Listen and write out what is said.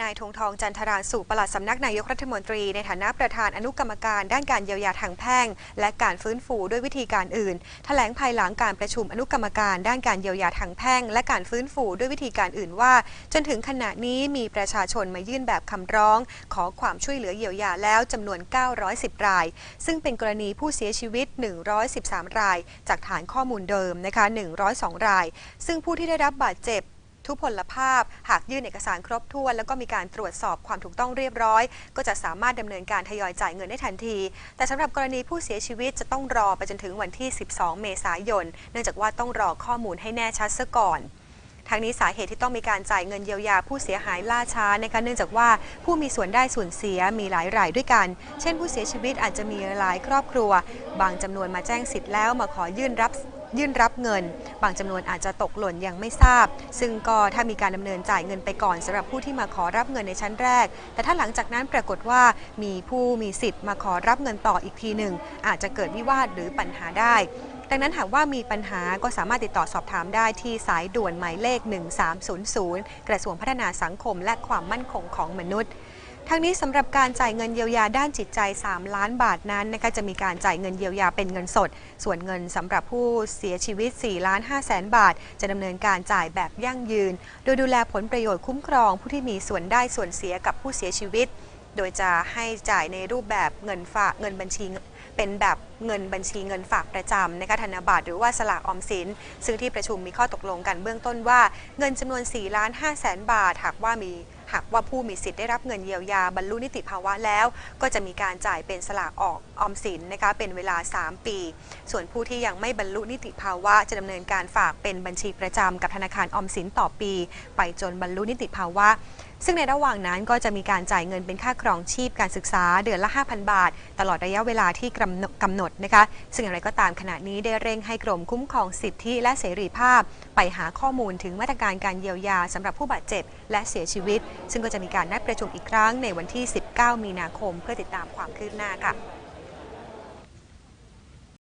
นายธงทองจันทรานสุปลัดสำนักนายกรัฐมนตรี ในฐานะประธานอนุกรรมการ ด้านการเยียวยาทางแพ่ง และการฟื้นฟูด้วยวิธีการอื่นแถลงภายหลังการประชุมอนุกรรมการด้านการเยียวยาทางแพ่ง และการฟื้นฟูด้วยวิธีการอื่นว่า จนถึงขณะนี้มีประชาชนมายื่นแบบคำร้อง ขอความช่วยเหลือเยียวยาแล้วจำนวน 910 ราย ซึ่งเป็นกรณีผู้เสียชีวิต 113 ราย จากฐานข้อมูลเดิมนะคะ102 ราย ซึ่งผู้ที่ได้รับบาดเจ็บ ทุพพลภาพ หากยื่นเอกสารครบถ้วน แล้วก็มีการตรวจสอบความถูกต้องเรียบร้อย ก็จะสามารถดำเนินการทยอยจ่ายเงินได้ทันที แต่สำหรับกรณีผู้เสียชีวิตจะต้องรอไปจนถึงวันที่ 12 เมษายน เนื่องจากว่าต้องรอข้อมูลให้แน่ชัดซะก่อนทางนี้สาเหตุที่ต้องมีการจ่ายเงินเยียวยาผู้เสียหายล่าช้านะคะเนื่องจากว่าผู้มีส่วนได้ส่วนเสียมีหลายรายด้วยกัน เช่น ผู้เสียชีวิตอาจจะมีหลายครอบครัว บางจำนวนมาแจ้งสิทธิ์แล้วมาขอยื่นรับ ยื่นรับเงิน บางจำนวนอาจจะตกหล่นยังไม่ทราบ ซึ่งก็ถ้ามีการดำเนินจ่ายเงินไปก่อนสำหรับผู้ที่มาขอรับเงินในชั้นแรก แต่ถ้าหลังจากนั้นปรากฏว่ามีผู้มีสิทธิ์มาขอรับเงินต่ออีกทีหนึ่ง อาจจะเกิดวิวาทหรือปัญหาได้ดังนั้นหากว่ามีปัญหาก็สามารถติดต่อสอบถามได้ที่สายด่วนหมายเลข 1300 กระทรวงพัฒนาสังคมและความมั่นคงของมนุษย์ ทั้งนี้สำหรับการจ่ายเงินเยียวยาด้านจิตใจ 3 ล้านบาทนั้นนะคะจะมีการจ่ายเงินเยียวยาเป็นเงินสด ส่วนเงินสำหรับผู้เสียชีวิต4ล้าน5แสนบาท จะดำเนินการจ่ายแบบยั่งยืน โดยดูแลผลประโยชน์คุ้มครองผู้ที่มีส่วนได้ส่วนเสียกับผู้เสียชีวิต โดยจะให้จ่ายในรูปแบบเงินฝากเงินบัญชีเป็นแบบเงินบัญชีเงินฝากประจำนะคะธนบัตรหรือว่าสลากออมสิน ซึ่งที่ประชุมมีข้อตกลงกันเบื้องต้นว่าเงินจำนวน4ล้าน5แสนบาท หากว่ามี หากว่าผู้มีสิทธิ์ได้รับเงินเยียวยาบรรลุนิติภาวะแล้ว ก็จะมีการจ่ายเป็นสลากออกออมสินนะคะเป็นเวลา 3 ปี ส่วนผู้ที่ยังไม่บรรลุนิติภาวะ จะดำเนินการฝากเป็นบัญชีประจำกับธนาคารออมสินต่อปี ไปจนบรรลุนิติภาวะ ซึ่งในระหว่างนั้นก็จะมีการจ่ายเงินเป็นค่าครองชีพการศึกษาเดือนละ 5,000 บาท ตลอดระยะเวลาที่กำหนดนดนะคะ ซึ่งอย่างไรก็ตามขณะนี้ได้เร่งให้กรมคุ้มครองสิทธิและเสรีภาพ ไปหาข้อมูลถึงมาตรการการเยียวยาสำหรับผู้บาดเจ็บ และเสียชีวิต ซึ่งก็จะมีการนัดประชุมอีกครั้งในวันที่ 19 มีนาคม เพื่อติดตามความคืบหน้าค่ะ